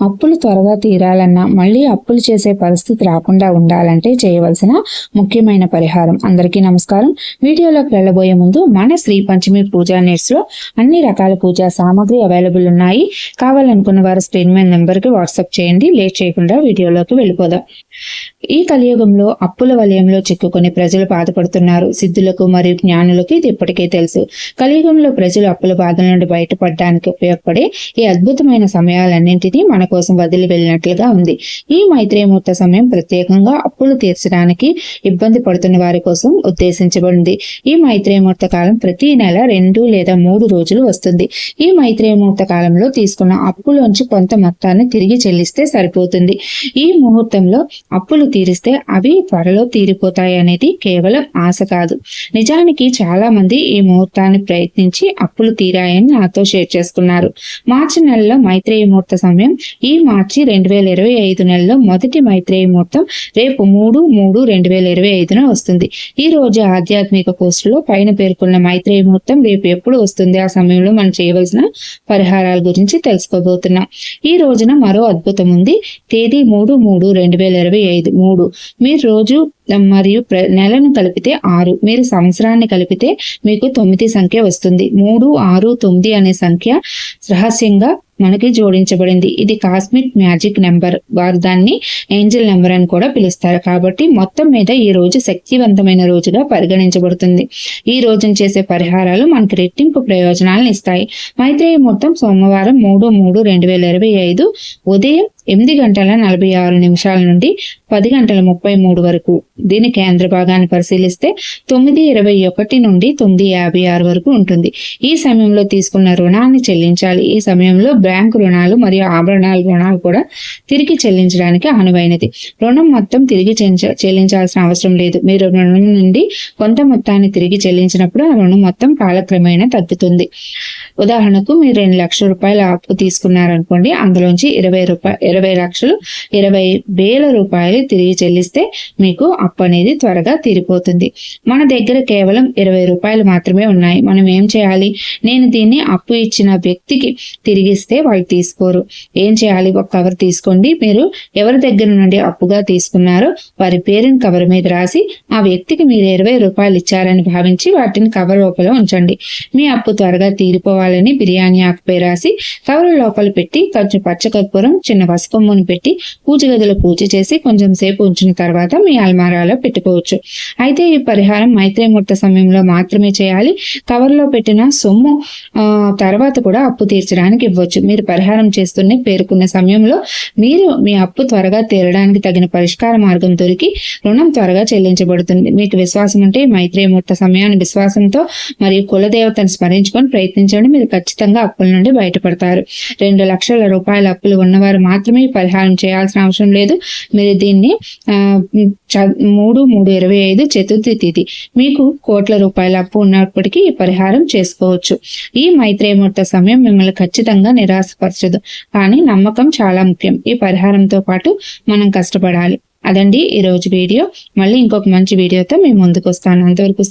అప్పులు త్వరగా తీరాలన్నా మళ్ళీ అప్పులు చేసే పరిస్థితి రాకుండా ఉండాలంటే చేయవలసిన ముఖ్యమైన పరిహారం. అందరికీ నమస్కారం. వీడియోలోకి వెళ్ళబోయే ముందు మన శ్రీ పంచమి పూజా నెట్స్లో అన్ని రకాల పూజా సామాగ్రి అవైలబుల్ ఉన్నాయి. కావాలనుకున్న వారు స్క్రీన్ మీద నెంబర్కి వాట్సాప్ చేయండి. లేట్ చేయకుండా వీడియోలోకి వెళ్ళిపోదాం. ఈ కలియుగంలో అప్పుల వలయంలో చిక్కుకొని ప్రజలు బాధపడుతున్నారు. సిద్ధులకు మరియు జ్ఞానులకు ఇది ఇప్పటికే తెలుసు. కలియుగంలో ప్రజలు అప్పుల బాధల నుండి బయటపడడానికి ఉపయోగపడే ఈ అద్భుతమైన సమయాలన్నింటినీ మన కోసం వదిలి వెళ్ళినట్లుగా ఉంది. ఈ మైత్రేయమూర్త సమయం ప్రత్యేకంగా అప్పులు తీర్చడానికి ఇబ్బంది పడుతున్న వారి కోసం ఉద్దేశించబడింది. ఈ మైత్రేయమూర్త కాలం ప్రతి నెల రెండు లేదా మూడు రోజులు వస్తుంది. ఈ మైత్రేయమూర్త కాలంలో తీసుకున్న అప్పులోంచి కొంత మొత్తాన్ని తిరిగి చెల్లిస్తే సరిపోతుంది. ఈ ముహూర్తంలో అప్పులు తీరిస్తే అవి త్వరలో తీరిపోతాయి అనేది కేవలం ఆశ కాదు. నిజానికి చాలా మంది ఈ ముహూర్తాన్ని ప్రయత్నించి అప్పులు తీరాయని నాతో షేర్ చేసుకున్నారు. మార్చి నెలలో మైత్రేయ ముహూర్త సమయం ఈ మార్చి రెండు వేల ఇరవై ఐదు నెలలో మొదటి మైత్రేయ ముహూర్తం రేపు మూడు మూడు రెండు వేల ఇరవై ఐదున వస్తుంది. ఈ రోజు ఆధ్యాత్మిక పోస్టులో పైన పేర్కొన్న మైత్రేయ ముహూర్తం రేపు ఎప్పుడు వస్తుంది? ఆ సమయంలో మనం చేయవలసిన పరిహారాల గురించి తెలుసుకోబోతున్నాం. ఈ రోజున మరో అద్భుతం ఉంది. తేదీ మూడు మూడు రెండు వేల ఇరవై ఐదు మూడు. మీరు రోజు మరియు నెలను కలిపితే ఆరు. మీరు సంవత్సరాన్ని కలిపితే మీకు తొమ్మిది సంఖ్య వస్తుంది. మూడు ఆరు తొమ్మిది అనే సంఖ్య రహస్యంగా మనకి జోడించబడింది. ఇది కాస్మిక్ మ్యాజిక్ నెంబర్. వారు దాన్ని ఏంజల్ నెంబర్ అని కూడా పిలుస్తారు. కాబట్టి మొత్తం మీద ఈ రోజు శక్తివంతమైన రోజుగా పరిగణించబడుతుంది. ఈ రోజున చేసే పరిహారాలు మనకి రెట్టింపు ప్రయోజనాలను ఇస్తాయి. మైత్రేయ మొత్తం సోమవారం మూడు మూడు రెండు వేల ఇరవై ఐదు ఉదయం ఎనిమిది గంటల నలభై ఆరు నిమిషాల నుండి పది గంటల ముప్పై మూడు వరకు. దీని కేంద్ర భాగాన్ని పరిశీలిస్తే తొమ్మిది ఇరవై ఒకటి నుండి తొమ్మిది యాభై ఆరు వరకు ఉంటుంది. ఈ సమయంలో తీసుకున్న రుణాన్ని చెల్లించాలి. ఈ సమయంలో బ్యాంకు రుణాలు మరియు ఆభరణాల రుణాలు కూడా తిరిగి చెల్లించడానికి అనువైనది రుణం మొత్తం తిరిగి చెల్లించాల్సిన అవసరం లేదు. మీరు రుణం నుండి కొంత మొత్తాన్ని తిరిగి చెల్లించినప్పుడు ఆ రుణం మొత్తం కాలక్రమేణా తగ్గుతుంది. ఉదాహరణకు మీరు రెండు లక్షల రూపాయల అప్పు తీసుకున్నారనుకోండి అందులోంచి ఇరవై రూపాయలు ఇరవై లక్షలు ఇరవై వేల రూపాయలు తిరిగి చెల్లిస్తే మీకు అప్పు అనేది త్వరగా తీరిపోతుంది. మన దగ్గర కేవలం ఇరవై రూపాయలు మాత్రమే ఉన్నాయి. మనం ఏం చేయాలి? నేను దీన్ని అప్పు ఇచ్చిన వ్యక్తికి తిరిగిస్తే వాళ్ళు తీసుకోరు. ఏం చేయాలి? ఒక కవర్ తీసుకోండి. మీరు ఎవరి దగ్గర నుండి అప్పుగా తీసుకున్నారో వారి పేరుని కవర్ మీద రాసి ఆ వ్యక్తికి మీరు ఇరవై రూపాయలు ఇచ్చారని భావించి వాటిని కవర్ లోపల ఉంచండి. మీ అప్పు త్వరగా తీరిపోవాలని బిర్యానీ ఆకుపై రాసి కవర్ లోపల పెట్టి కొంచెం పచ్చకర్పూరం చిన్న పసుకొమ్మును పెట్టి పూజ గదిలో పూజ చేసి కొంచెం సేపు ఉంచిన తర్వాత మీ అల్మారాలో పెట్టుకోవచ్చు. అయితే ఈ పరిహారం మైత్రేముహూర్త సమయంలో మాత్రమే చేయాలి. కవర్లో పెట్టిన సొమ్ము తర్వాత కూడా అప్పు తీర్చడానికి ఇవ్వచ్చు. మీరు పరిహారం చేస్తూనే పేర్కొన్న సమయంలో మీరు మీ అప్పు త్వరగా తీరడానికి తగిన పరిష్కార మార్గం దొరికి రుణం త్వరగా చెల్లించబడుతుంది. మీకు విశ్వాసం ఉంటే మైత్రేయమూర్త సమయాన్ని విశ్వాసంతో మరియు కులదేవతను స్మరించుకొని ప్రయత్నించండి. మీరు ఖచ్చితంగా అప్పుల నుండి బయటపడతారు. రెండు లక్షల రూపాయల అప్పులు ఉన్నవారు మాత్రమే పరిహారం చేయాల్సిన అవసరం లేదు. మీరు దీన్ని మూడు మూడు ఇరవై ఐదు చతుర్థి తిథి మీకు కోట్ల రూపాయల అప్పు ఉన్నప్పటికీ ఈ పరిహారం చేసుకోవచ్చు. ఈ మైత్రేయమూర్త సమయం మిమ్మల్ని ఖచ్చితంగా నిరాశపరచదు. కానీ నమ్మకం చాలా ముఖ్యం. ఈ పరిహారంతో పాటు మనం కష్టపడాలి. అదండి ఈ రోజు వీడియో. మళ్ళీ ఇంకొక మంచి వీడియోతో మేము ముందుకు వస్తాను. అంతవరకు